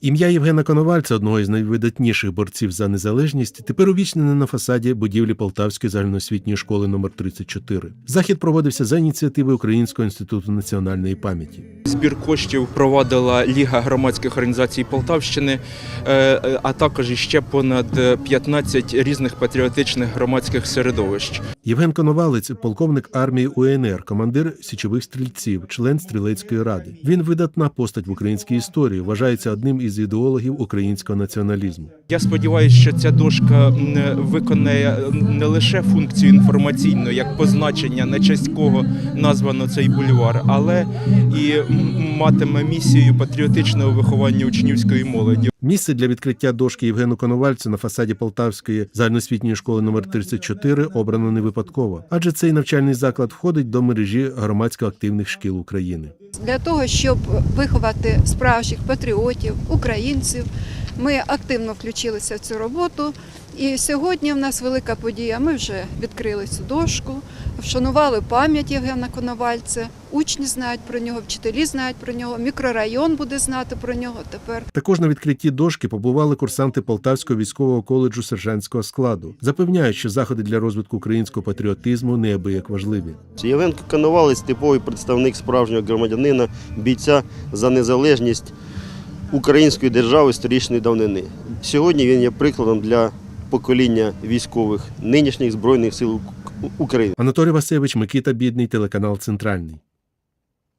Ім'я Євгена Коновальця, одного із найвидатніших борців за незалежність, тепер увічнене на фасаді будівлі Полтавської загальноосвітньої школи номер 34 Захід проводився за ініціативи Українського інституту національної пам'яті. Збір коштів провадила Ліга громадських організацій Полтавщини, е, а також іще понад е, 15 різних патріотичних громадських середовищ. Євген Коновалець, полковник армії УНР, командир січових стрільців, член стрілецької ради. Він видатна постать в українській історії, вважається одним із ідеологів українського націоналізму. Я сподіваюся, що ця дошка виконає не лише функцію інформаційну, як позначення на честь кого названо цей бульвар, але і матиме місію патріотичного виховання учнівської молоді. Місце для відкриття дошки Євгену Коновальцю на фасаді Полтавської загальноосвітньої школи номер 34 обрано не випадково, адже цей навчальний заклад входить до мережі громадсько активних шкіл України. Для того, щоб виховати справжніх патріотів, українців, ми активно включилися в цю роботу. І сьогодні в нас велика подія. Ми вже відкрили цю дошку, вшанували пам'ять Євгена Коновальця. Учні знають про нього, вчителі знають про нього, мікрорайон буде знати про нього тепер. Також на відкритті дошки побували курсанти Полтавського військового коледжу сержантського складу. Запевняють, що заходи для розвитку українського патріотизму неабияк важливі. Євген Коновалець типовий представник справжнього громадянина, бійця за незалежність української держави історичної давнини. Сьогодні він є прикладом для покоління військових нинішніх збройних сил України. Анатолій Васильович, Микита Бідний, телеканал Центральний.